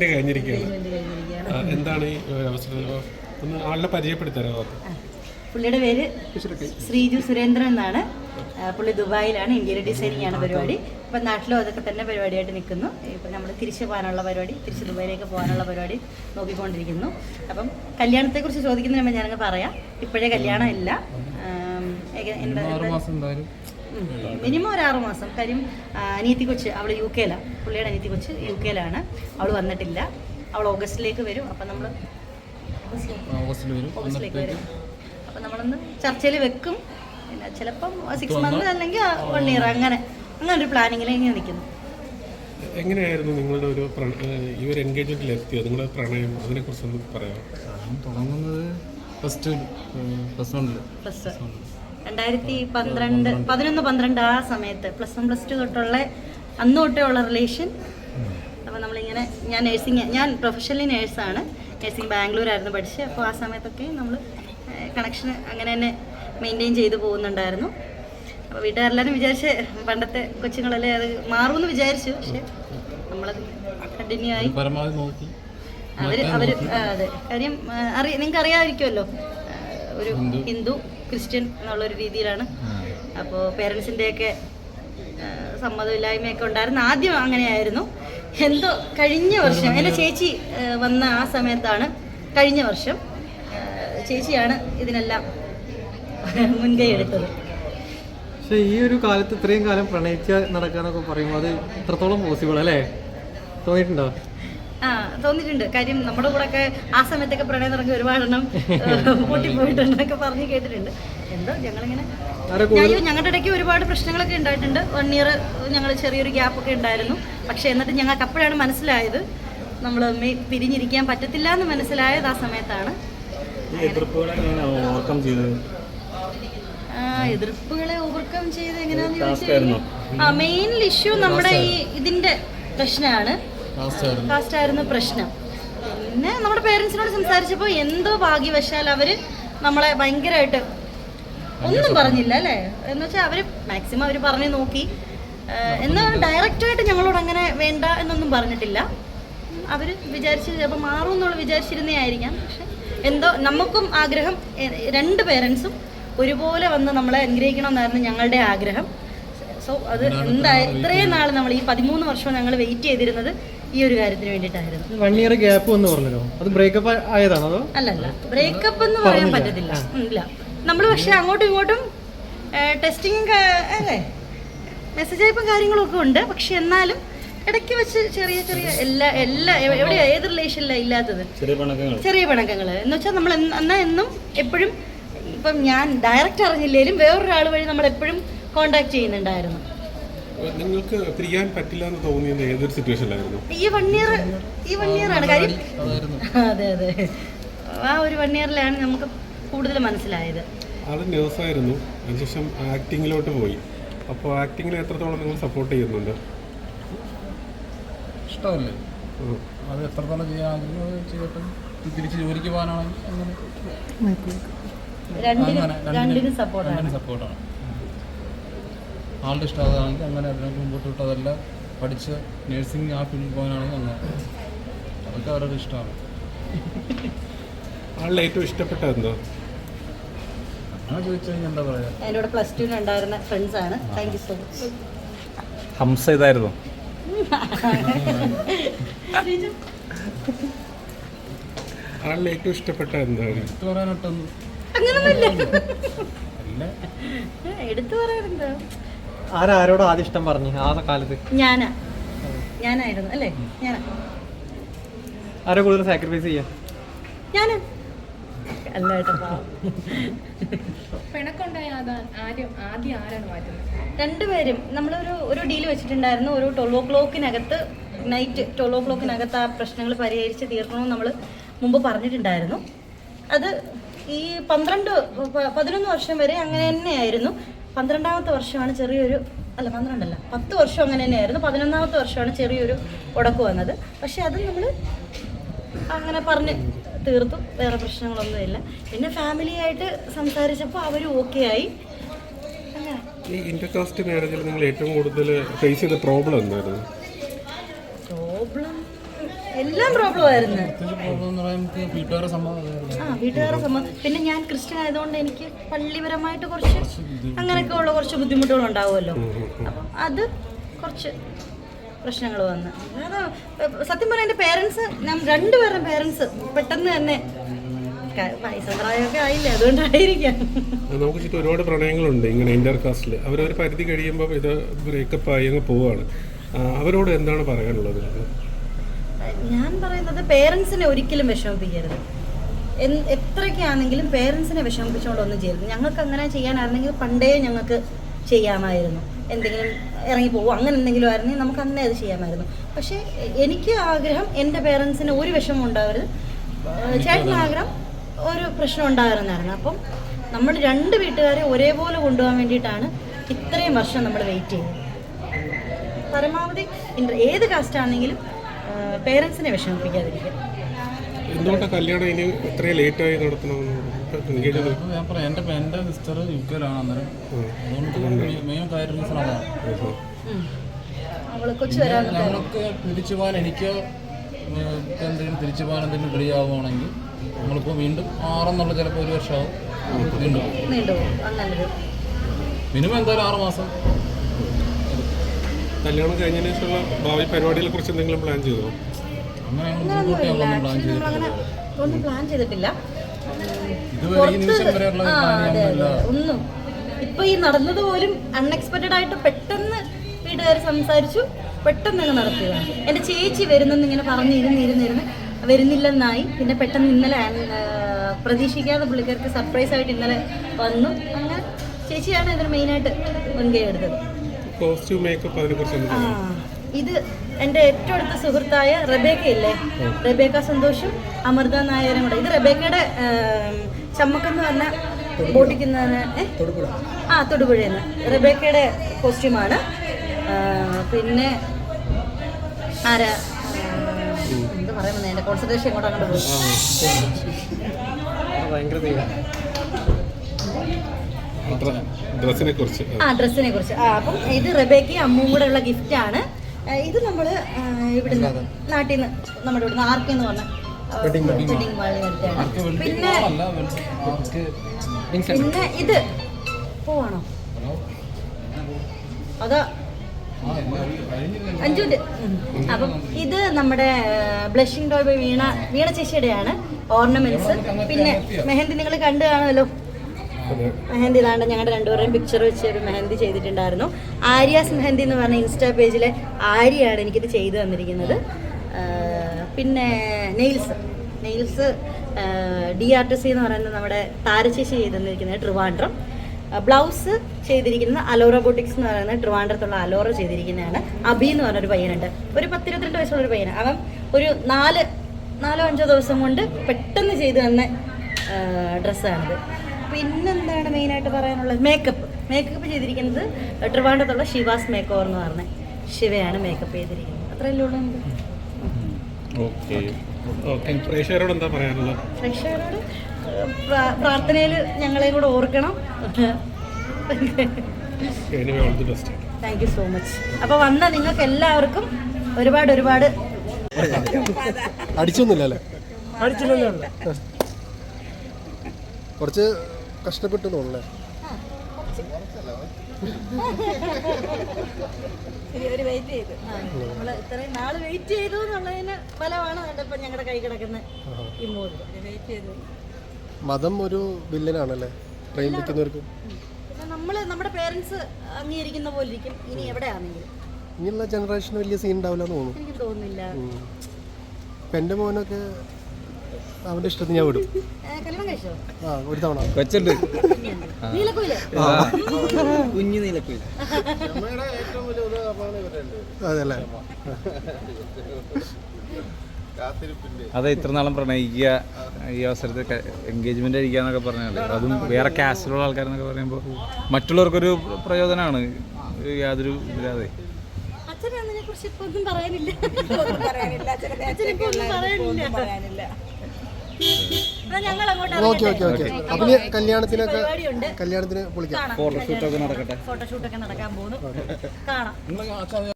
കഴിഞ്ഞിരിക്കുകയാണ്. എന്താണ് ഈ അവസരത്തിൽ ഒന്ന് ആളിനെ പരിചയപ്പെടുത്തരാമോ പുള്ളിയുടെ പേര് ശ്രീജു സുരേന്ദ്രൻ എന്നാണ്. പുള്ളി ദുബായിലാണ് ഇന്ത്യയിലെ ഡിസൈനിങ് ആണ് പരിപാടി. ഇപ്പം നാട്ടിലും അതൊക്കെ തന്നെ പരിപാടിയായിട്ട് നിൽക്കുന്നു. ഇപ്പം നമ്മൾ തിരിച്ചു പോകാനുള്ള പരിപാടി തിരിച്ച് ദുബായിലേക്ക് പോകാനുള്ള പരിപാടി നോക്കിക്കൊണ്ടിരിക്കുന്നു. അപ്പം കല്യാണത്തെക്കുറിച്ച് ചോദിക്കുന്നതിന് മുമ്പ് ഞാനങ്ങ് പറയാം. ഇപ്പോഴേ കല്യാണം ഇല്ല. മിനിമം ഒരു ആറു മാസം. കാര്യം ആ, അനിയത്തി കൊച്ച് അവൾ യു കെയിലാണ് പുള്ളിയുടെ അനിയത്തി കൊച്ച് യു കെയിലാണ് അവൾ വന്നിട്ടില്ല. അവൾ ഓഗസ്റ്റിലേക്ക് വരും. അപ്പം നമ്മൾ ഓഗസ്റ്റിലേക്ക്. വരും. അപ്പം നമ്മളൊന്ന് ചർച്ചയിൽ വെക്കും. പിന്നെ ചിലപ്പം സിക്സ് മന്ത് അല്ലെങ്കിൽ വൺ ഇയർ അങ്ങനെ അങ്ങനെ ഒരു പ്ലാനിങ്ങിൽ ഇങ്ങനെ നിൽക്കുന്നു. എങ്ങനെയായിരുന്നു നിങ്ങളുടെ ഒരു ഈ ഒരു എൻഗേജ്മെന്റിൽ എത്തിയത്? നിങ്ങളുടെ പ്രണയം അതിനെക്കുറിച്ചൊന്ന് പറയാമോ? പറയാം തുടങ്ങുന്നത് പ്ലസ് ടു പ്ലസ് വണ്ണിൽ പ്ലസ് രണ്ടായിരത്തി പന്ത്രണ്ട് പതിനൊന്ന് പന്ത്രണ്ട് ആ സമയത്ത് പ്ലസ് വൺ പ്ലസ് ടു തൊട്ടുള്ള അന്ന് തൊട്ടേ ഉള്ള റിലേഷൻ അപ്പോൾ നമ്മളിങ്ങനെ ഞാൻ നേഴ്സിങ് ഞാൻ പ്രൊഫഷണലി നേഴ്സാണ് നേഴ്സിങ് ബാംഗ്ലൂരായിരുന്നു പഠിച്ചത്. അപ്പോൾ ആ സമയത്തൊക്കെ നമ്മൾ കണക്ഷൻ അങ്ങനെ തന്നെ മെയിന്റെയിൻ ചെയ്ത് പോകുന്നുണ്ടായിരുന്നു. അപ്പോൾ വീട്ടുകാരെല്ലാവരും വിചാരിച്ച് പണ്ടത്തെ കൊച്ചുങ്ങളല്ലേ അത് മാറുമെന്ന് വിചാരിച്ചു. പക്ഷേ നമ്മളത് കണ്ടിന്യൂ ആയി. അവർ അവർ അതെ. കാര്യം അറിയ നിങ്ങൾക്ക് അറിയാമായിരിക്കുമല്ലോ ഒരു ഹിന്ദു. ക്രിസ്ത്യൻ എന്നുള്ളൊരു രീതിയിലാണ്. അപ്പോൾ പേരൻസിന്റെയൊക്കെ സമ്മതമില്ലായ്മയൊക്കെ ഉണ്ടായിരുന്നു. ആദ്യം അങ്ങനെയായിരുന്നു. എന്തോ കഴിഞ്ഞ വർഷം എന്റെ ചേച്ചി വന്ന ആ സമയത്താണ് കഴിഞ്ഞ വർഷം ചേച്ചിയാണ് ഇതിനെല്ലാം മുൻകൈ എടുത്തത്. പക്ഷെ ഈ ഒരു കാലത്ത് ഇത്രയും കാലം പ്രണയിച്ച നടക്കാന്നൊക്കെ പറയുമ്പോൾ അത് എത്രത്തോളം പോസിബിൾ അല്ലേ? തോന്നിയിട്ടുണ്ടോ? ആ തോന്നിയിട്ടുണ്ട്. കാര്യം നമ്മുടെ കൂടെ ഒക്കെ ആ സമയത്തൊക്കെ പ്രണയം തുടങ്ങി ഒരുപാടെണ്ണം പൊട്ടിപ്പോയിട്ടുണ്ടെന്നൊക്കെ പറഞ്ഞ് കേട്ടിട്ടുണ്ട്. എന്തോ ഞങ്ങളിങ്ങനെ അയ്യോ ഞങ്ങളുടെ ഇടയ്ക്ക് ഒരുപാട് പ്രശ്നങ്ങളൊക്കെ ഉണ്ടായിട്ടുണ്ട്. വൺ ഇയർ ഞങ്ങൾ ചെറിയൊരു ഗ്യാപ്പ് ഒക്കെ ഉണ്ടായിരുന്നു. പക്ഷേ എന്നിട്ട് ഞങ്ങൾക്ക് അപ്പോഴാണ് മനസ്സിലായത്. നമ്മൾ പിരിഞ്ഞിരിക്കാൻ പറ്റത്തില്ല എന്ന് മനസ്സിലായത് ആ സമയത്താണ്. എതിർപ്പുകളെ ഓവർകം ചെയ്ത് എങ്ങനെയാന്ന് ചോദിച്ചാൽ ആ മെയിൻ ഇഷ്യൂ നമ്മുടെ ഈ ഇതിന്റെ പ്രശ്നമാണ്. കാസ്റ്റ് ആയിരുന്നു പ്രശ്നം. പിന്നെ നമ്മുടെ പേരൻസിനോട് സംസാരിച്ചപ്പോൾ എന്തോ ഭാഗ്യവശാൽ അവർ നമ്മളെ ഭയങ്കരമായിട്ട് ഒന്നും പറഞ്ഞില്ല അല്ലേ? എന്ന് വെച്ചാൽ അവർ മാക്സിമം അവർ പറഞ്ഞു നോക്കി. എന്ന് ഡയറക്റ്റ് ആയിട്ട് ഞങ്ങളോട് അങ്ങനെ വേണ്ട എന്നൊന്നും പറഞ്ഞിട്ടില്ല. അവർ വിചാരിച്ച് ചിലപ്പോൾ മാറും എന്നുള്ള വിചാരിച്ചിരുന്നേ ആയിരിക്കാം. പക്ഷെ എന്തോ നമുക്കും ആഗ്രഹം രണ്ട് പേരൻസും ഒരുപോലെ വന്ന് നമ്മളെ അനുഗ്രഹിക്കണം എന്നായിരുന്നു ഞങ്ങളുടെ ആഗ്രഹം. സോ അത് എന്താ ഇത്രയും നാൾ നമ്മൾ ഈ പതിമൂന്ന് വർഷം ഞങ്ങൾ വെയിറ്റ് ചെയ്തിരുന്നത് ഈ ഒരു കാര്യത്തിന് വേണ്ടിയിട്ടായിരുന്നു. വൺ ഇയർ ഗ്യാപ്പ് എന്ന് പറഞ്ഞല്ലോ. അത് ബ്രേക്കപ്പ് ആയതാണോ അതോ? അല്ലല്ല. ബ്രേക്കപ്പ് എന്ന് പറയാൻ പറ്റത്തില്ല. ഇല്ല. നമ്മൾ പക്ഷെ അങ്ങോട്ടും ഇങ്ങോട്ടും ടെസ്റ്റിംഗ് അല്ലേ? മെസ്സേജ് അയപ്പും കാര്യങ്ങളൊക്കെ ഉണ്ട്. പക്ഷെ എന്നാലും ഇടയ്ക്ക് വെച്ച് ചെറിയ ചെറിയ എല്ലാ എല്ലാ എവ- എവിടെ ഏത് റിലേഷനിലാണ് ഇല്ലാത്തത്? ചെറിയ പണക്കങ്ങൾ ചെറിയ പിണക്കങ്ങൾ എന്ന് വെച്ചാൽ നമ്മൾ എന്നാ എന്നും എപ്പോഴും ഇപ്പം ഞാൻ ഡയറക്റ്റ് അറിഞ്ഞില്ലേലും വേറൊരാൾ വഴി നമ്മൾ എപ്പോഴും കോണ്ടാക്ട് ചെയ്യുന്നുണ്ടായിരുന്നു. നിങ്ങൾക്ക് പിരിയാൻ പറ്റില്ല എന്ന് തോന്നിയത് ഏതൊരു സിറ്റുവേഷനിലായിരുന്നു ഈ വൺ ഇയർ ഈ വൺ ഇയർ ആണ്. കാര്യം അതെ അതെ. ആ ഒരു വൺ ഇയറിലാണ് നമുക്ക് കൂടുതൽ മനസ്സിലായത്. അത് നേഴ്സായിരുന്നു അതിനുശേഷം ആക്ടിങ്ങിലോട്ട് പോയി. അപ്പോൾ ആക്ടിങ്ങിൽ എത്രത്തോളം നിങ്ങൾ സപ്പോർട്ട് ചെയ്യുന്നുണ്ട്? ഇഷ്ടമല്ലേ. അത് എത്രത്തോളം ചെയ്യാൻ ചെയ്തിട്ട്? തിരിച്ച് ജോലിക്ക് പോകാനാണെങ്കിൽ അങ്ങനെ രണ്ടിനും സപ്പോർട്ടാണ് ആളുടെ ഇഷ്ടം അതാണെങ്കിൽ അങ്ങനെ അതിനൊക്കെ മുമ്പോട്ട് വിട്ട് അതല്ല പഠിച്ച് നേഴ്സിംഗ് ആ ഫീൽഡിൽ പോകാനാണെങ്കിൽ അങ്ങനെ അതൊക്കെ അവരുടെ ഇഷ്ടമാണ്. ആളുടെ ഏറ്റവും ഇഷ്ടപ്പെട്ടത് എന്തോ? അങ്ങനെ ചോദിച്ചു കഴിഞ്ഞാൽ എന്താ പറയുക എന്റെ കൂടെ പ്ലസ് ടു ഉണ്ടായിരുന്ന ഫ്രണ്ട്സ് ആണ്. Thank you so much Hamza ഇതായിരുന്നു. ആളിൽ ഏറ്റവും ഇഷ്ടപ്പെട്ട എന്താണ് എടുത്തു പറയാനായിട്ടൊന്നും അങ്ങനൊന്നുമില്ല. എടുത്തു പറയാറുണ്ടോ ആരാരോട് ആദ്യം ഇഷ്ടം പറഞ്ഞു? ആ കാലത്ത്. ഞാനാ. ഞാനായിരുന്നു അല്ലേ? ഞാനാ. ആരോ കൂടുതൽ സാക്രിഫൈസ് ചെയ്യാ? ഞാൻ. അല്ല കേട്ടോ പാവം. പിണക്കുണ്ടായ ആരും ആദ്യം ആരാണ് മാറ്റുന്നത്? രണ്ടുപേരും നമ്മളൊരു ഒരു ഡീൽ വെച്ചിട്ടുണ്ടായിരുന്നു ഒരു ട്വൽവ് ഓ ക്ലോക്കിനകത്ത് നൈറ്റ് ട്വൽവ് ഓ ക്ലോക്കിനകത്ത് ആ പ്രശ്നങ്ങൾ പരിഹരിച്ച് തീർക്കണമെന്ന് നമ്മൾ മുമ്പ് പറഞ്ഞിട്ടുണ്ടായിരുന്നു. അത് ഈ പന്ത്രണ്ട് പതിനൊന്ന് വർഷം വരെ അങ്ങനെ തന്നെയായിരുന്നു. പന്ത്രണ്ടാമത്തെ വർഷമാണ് ചെറിയൊരു അല്ല പന്ത്രണ്ടല്ല. പത്ത് വർഷം അങ്ങനെ തന്നെയായിരുന്നു. പതിനൊന്നാമത്തെ വർഷമാണ് ചെറിയൊരു ഉടക്ക് വന്നത്. പക്ഷെ അത് നമ്മൾ അങ്ങനെ പറഞ്ഞ് തീർത്തു. വേറെ പ്രശ്നങ്ങളൊന്നുമില്ല. പിന്നെ ഫാമിലിയായിട്ട് സംസാരിച്ചപ്പോൾ അവർ ഓക്കെ ആയി. ഈ ഇന്റർകാസ്റ്റ് മാരേജിൽ നിങ്ങൾ ഏറ്റവും കൂടുതൽ ഫേസ് ചെയ്ത പ്രോബ്ലം എന്തായിരുന്നു? പ്രോബ്ലം എല്ലാം പ്രോബ്ലം ആയിരുന്നു. ആ വീട്ടുകാരെ പിന്നെ ഞാൻ ക്രിസ്ത്യൻ ആയതുകൊണ്ട് എനിക്ക് പള്ളിപരമായിട്ട് കുറച്ച് അങ്ങനെയൊക്കെ ഉള്ള കുറച്ച് ബുദ്ധിമുട്ടുകൾ ഉണ്ടാവുമല്ലോ. അപ്പം അത് കുറച്ച് പ്രശ്നങ്ങൾ വന്ന്. അത് സത്യം പറയാൻ എന്റെ പേരൻസ് ഞാൻ രണ്ടുപേരുടെ പേരൻസ് പെട്ടെന്ന് തന്നെ നമുക്ക് ചുറ്റും ഒരുപാട് പ്രണയങ്ങളുണ്ട് ഇങ്ങനെ ഇന്റർ കാസ്റ്റിൽ അവരൊരു പരിധി കഴിയുമ്പോൾ ഇത് ബ്രേക്കപ്പ് ആയി അങ്ങ് പോവാണ്. അവരോട് എന്താണ് പറയാനുള്ളത്? ഞാൻ പറയുന്നത് പേരൻസിനെ ഒരിക്കലും വിഷമിപ്പിക്കരുത്. എത്രയൊക്കെയാണെങ്കിലും പേരൻസിനെ വിഷമിപ്പിച്ചുകൊണ്ട് ഒന്നും ചെയ്യരുത്. ഞങ്ങൾക്ക് അങ്ങനെ ചെയ്യാനായിരുന്നെങ്കിൽ പണ്ടേ ഞങ്ങൾക്ക് ചെയ്യാമായിരുന്നു. എന്തെങ്കിലും ഇറങ്ങി പോകും അങ്ങനെ എന്തെങ്കിലും ആയിരുന്നെങ്കിൽ നമുക്ക് അന്നേ അത് ചെയ്യാമായിരുന്നു. പക്ഷേ എനിക്ക് ആഗ്രഹം എന്റെ പേരൻസിന് ഒരു വിഷമം ഉണ്ടാവരുത്. ചേട്ടന്റെ ചേട്ടന് ആഗ്രഹം ഒരു പ്രശ്നം ഉണ്ടായിരുന്നായിരുന്നു അപ്പം നമ്മൾ രണ്ട് വീട്ടുകാരെ ഒരേപോലെ കൊണ്ടുപോകാൻ വേണ്ടിയിട്ടാണ് ഇത്രയും വർഷം നമ്മൾ വെയിറ്റ് ചെയ്യുന്നത്. പരമാവധി ഏത് കാസ്റ്റ് ആണെങ്കിലും പേരൻസിനെ വിഷമിപ്പിക്കാതിരിക്കുക. എന്തുകൊണ്ടാണ് കല്യാണം ഇനി ഇത്രയും ലേറ്റായി നടത്തണമെന്ന് ഞാൻ പറയാം. എന്റെ എന്റെ സിസ്റ്റർ യു കെയിലാണ് അന്നേരം. അതുകൊണ്ട് മെയിൻ കാര്യം അതാണ് അവൾ കൊച്ചു വരാൻ ഞങ്ങൾക്ക് തിരിച്ചു പോകാൻ എനിക്ക് എന്തെങ്കിലും തിരിച്ചു പോകാൻ എന്തെങ്കിലും റെഡി ആവുകയാണെങ്കിൽ നമ്മളിപ്പോൾ വീണ്ടും ആറെന്നുള്ള ചിലപ്പോൾ ഒരു വർഷമാവും. വീണ്ടും. മിനിമം എന്തായാലും ആറ് മാസം. കല്യാണം കഴിഞ്ഞതിന് ശേഷമുള്ള ഭാവി പരിപാടികളെ കുറിച്ച് എന്തെങ്കിലും പ്ലാൻ ചെയ്തോ? അങ്ങനെയൊന്നുമില്ല. പ്ലാൻ ആക്ച്വലി നമ്മളങ്ങനെ ഒന്നും പ്ലാൻ ചെയ്തിട്ടില്ല. വരെയുള്ള ആ അതെ അതെ ഒന്നും. ഇപ്പൊ ഈ നടന്നത് പോലും അൺഎക്സ്പെക്റ്റഡ് ആയിട്ട് പെട്ടെന്ന് വീട്ടുകാർ സംസാരിച്ചു പെട്ടെന്ന് അങ്ങ് നടത്തിയതാണ്. എന്റെ ചേച്ചി വരുന്നെന്ന് ഇങ്ങനെ പറഞ്ഞിരുന്നിരുന്നിരുന്ന് വരുന്നില്ലെന്നായി. പിന്നെ പെട്ടെന്ന് ഇന്നലെ പ്രതീക്ഷിക്കാതെ പുള്ളിക്കാർക്ക് സർപ്രൈസ് ആയിട്ട് ഇന്നലെ വന്നു. അങ്ങനെ ചേച്ചിയാണ് ഇതിന് മെയിനായിട്ട് മുൻകൈ എടുത്തത്. കോസ്റ്റ്യൂം മേക്കപ്പ് അതിനെ കുറിച്ച് ഇത് എന്റെ ഏറ്റവും അടുത്ത സുഹൃത്തായ റബേക്ക ഇല്ലേ റബേക്ക സന്തോഷും അമൃത നായരും കൂടെ. ഇത് റബേക്കയുടെ ചമ്മക്കെന്ന് പറഞ്ഞ ബോട്ടിക്കുന്നതിന് ആ തൊടുപുഴയെന്ന് റബേക്കയുടെ കോസ്റ്റ്യൂമാണ്. പിന്നെ ആരാ? എന്ത് പറയുന്നത് എന്റെ കോൺസെൻട്രേഷൻ ഇങ്ങോട്ട് അങ്ങോട്ട് പോകും ഭയങ്കര ഡ്രസ്സിനെ കുറിച്ച് ആ ഡ്രസ്സിനെ കുറിച്ച് ആ അപ്പം ഇത് റബേക്കയും അമ്മും കൂടെ ഉള്ള ഗിഫ്റ്റാണ് ഇത് നമ്മൾ ഇവിടുന്ന് നാട്ടിൽ നിന്ന് നമ്മുടെ ഇവിടുന്ന് ആർക്കെന്ന് പറഞ്ഞ പിന്നെ പിന്നെ ഇത് പോവാണോ? അതാ? അഞ്ചുണ്ട് അപ്പം ഇത് നമ്മുടെ ബ്ലഷിംഗ് ടോയ് വീണ വീണ ചേച്ചിയുടെയാണ് ഓർണമെന്റ്സ് പിന്നെ മെഹന്തി നിങ്ങൾ കണ്ടു കാണുമല്ലോ. മെഹന്തി ഇതാണ്ട് ഞങ്ങളുടെ രണ്ടുപേരുടെയും പിക്ചർ വെച്ച് ഒരു മെഹന്തി ചെയ്തിട്ടുണ്ടായിരുന്നു. ആര്യാസ് മെഹന്തി എന്ന് പറഞ്ഞ ഇൻസ്റ്റാ പേജിലെ ആര്യയാണ് എനിക്കിത് ചെയ്തു തന്നിരിക്കുന്നത്. പിന്നെ nails. Nails D R T C എന്ന് പറയുന്നത് നമ്മുടെ താരശേഷി ചെയ്തു തന്നിരിക്കുന്നത് ട്രിവാൻഡ്രം ബ്ലൗസ് ചെയ്തിരിക്കുന്നത് അലോറ ബോട്ടിക്സ് എന്ന് പറയുന്നത് ട്രിവാൻഡ്രത്തുള്ള അലോറ ചെയ്തിരിക്കുന്നതാണ്. അബി എന്ന് പറഞ്ഞൊരു പയ്യനുണ്ട്. ഒരു പത്തിരുപത്തിരണ്ട് വയസ്സുള്ള ഒരു പയ്യനാണ്. അവൻ ഒരു നാല് നാലോ അഞ്ചോ ദിവസം കൊണ്ട് പെട്ടെന്ന് ചെയ്തു തന്ന ഡ്രസ്സാണിത്. പിന്നെന്താണ് മെയിനായിട്ട് പറയാനുള്ളത്? മേക്കപ്പ് മേക്കപ്പ് ചെയ്തിരിക്കുന്നത് ട്രിവാണ്ടത്തുള്ള ശിവാസ് മേക്കോർ എന്ന് പറഞ്ഞ ശിവയാണ് മേക്കപ്പ് ചെയ്തിരിക്കുന്നത്. അത്രയല്ലേ ഉള്ളൂ എന്ത് പ്രേക്ഷകരോട് എന്താ പറയാനുള്ളത്? പ്രേക്ഷകരോട് പ്രാർത്ഥനയിൽ ഞങ്ങളെയും കൂടെ ഓർക്കണം. താങ്ക് യു സോ മച്ച് അപ്പൊ വന്ന നിങ്ങൾക്ക് എല്ലാവർക്കും ഒരുപാട് ഒരുപാട് അടിച്ചൊന്നുമില്ല അല്ലേ അടിച്ചില്ലല്ലോ. കുറച്ച് കഷ്ടപ്പെട്ടു തോന്നുന്നേ ഒരു വെയിറ്റ് ചെയ്തു നമ്മൾ ഇത്രയും നാൾ വെയിറ്റ് ചെയ്തു എന്നുള്ളതിന് ഫലമാണ് കണ്ടപ്പോൾ ഞങ്ങളുടെ കൈ കിടക്കുന്ന ഈ വെയിറ്റ് ചെയ്തു. മതം ഒരു വില്ലനാണല്ലേ? പ്രേമിക്കുന്നവർക്ക്. പിന്നെ നമ്മൾ നമ്മുടെ പേരൻസ് അംഗീകരിക്കുന്ന പോലെ ഇരിക്കും. ഇനി എവിടെയാണെങ്കിലും. ഇനിയുള്ള ജനറേഷന് വലിയ സീൻ ഉണ്ടാവില്ല തോന്നുന്നു. എനിക്ക് തോന്നുന്നില്ല. എന്റെ മോനൊക്കെ അവന്റെ ഇഷ്ടത്തിന് ഞാൻ വിടും. ആ ഒരു തവണ. നീലക്കോയിൽ? കുഞ്ഞു നീലക്കുയിൽ അതെ അല്ലേ അതെ ഇത്ര നാളും പ്രണയിക്കുക ഈ അവസരത്തിൽ എൻഗേജ്മെന്റ് അടിക്കുക എന്നൊക്കെ പറഞ്ഞാൽ അതും വേറെ കാസ്റ്റിലുള്ള ആൾക്കാരെന്നൊക്കെ പറയുമ്പോൾ മറ്റുള്ളവർക്കൊരു പ്രയോജനമാണ് യാതൊരു ഇല്ലാതെ അച്ഛനെ അതിനെ കുറിച്ച് ഇപ്പൊ ഒന്നും പറയാനില്ല. പറയാനില്ല. അങ്ങോട്ട് ഓക്കെ ഓക്കെ ഓക്കെ. അപ്പം ഇനി കല്യാണത്തിനൊക്കെ കല്യാണത്തിന് വിളിക്കാം. ഫോട്ടോഷൂട്ടൊക്കെ നടക്കട്ടെ. ഫോട്ടോഷൂട്ടൊക്കെ നടക്കാൻ പോകുന്നു. കാണാം.